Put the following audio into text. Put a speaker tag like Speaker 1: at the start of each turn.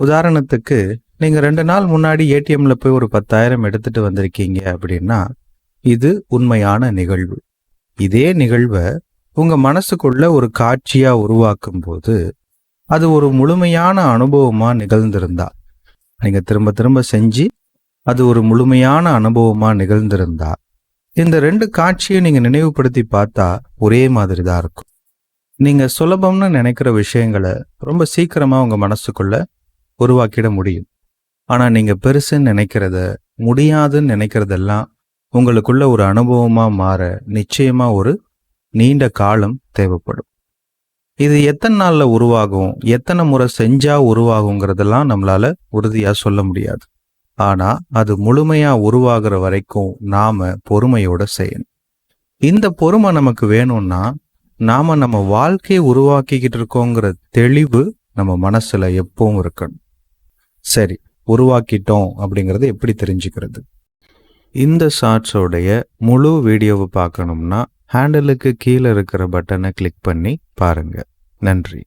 Speaker 1: உதாரணத்துக்கு நீங்கள் ரெண்டு நாள் முன்னாடி ஏடிஎம்ல போய் ஒரு பத்தாயிரம் எடுத்துட்டு வந்திருக்கீங்க அப்படின்னா இது உண்மையான நிகழ்வு. இதே நிகழ்வை உங்க மனசுக்குள்ள ஒரு காட்சியா உருவாக்கும் போது அது ஒரு முழுமையான அனுபவமா நிகழ்ந்திருந்தா நீங்க திரும்ப திரும்ப செஞ்சு அது ஒரு முழுமையான அனுபவமா நிகழ்ந்திருந்தா இந்த ரெண்டு காட்சியை நீங்க நினைவுபடுத்தி பார்த்தா ஒரே மாதிரி தான் இருக்கும். நீங்க சுலபம்னு நினைக்கிற விஷயங்களை ரொம்ப சீக்கிரமா உங்க மனசுக்குள்ள உருவாக்கிட முடியும். ஆனால் நீங்கள் பெருசுன்னு நினைக்கிறத முடியாதுன்னு நினைக்கிறதெல்லாம் உங்களுக்குள்ள ஒரு அனுபவமாக மாற நிச்சயமாக ஒரு நீண்ட காலம் தேவைப்படும். இது எத்தனை நாளில் உருவாகும் எத்தனை முறை செஞ்சால் உருவாகுங்கிறதெல்லாம் நம்மளால உறுதியாக சொல்ல முடியாது. ஆனால் அது முழுமையாக உருவாகிற வரைக்கும் நாம் பொறுமையோட செய்யணும். இந்த பொறுமை நமக்கு வேணும்னா நாம் நம்ம வாழ்க்கையை உருவாக்கிக்கிட்டு இருக்கோங்கிற தெளிவு நம்ம மனசில் எப்பவும் இருக்கணும். சரி உருவாக்கிட்டோம் அப்படிங்கிறது எப்படி தெரிஞ்சுக்கிறது? இந்த ஷார்ட்ஸோடைய முழு வீடியோவை பார்க்கணும்னா ஹேண்டலுக்கு கீழே இருக்கிற பட்டனை கிளிக் பண்ணி பாருங்கள் நன்றி.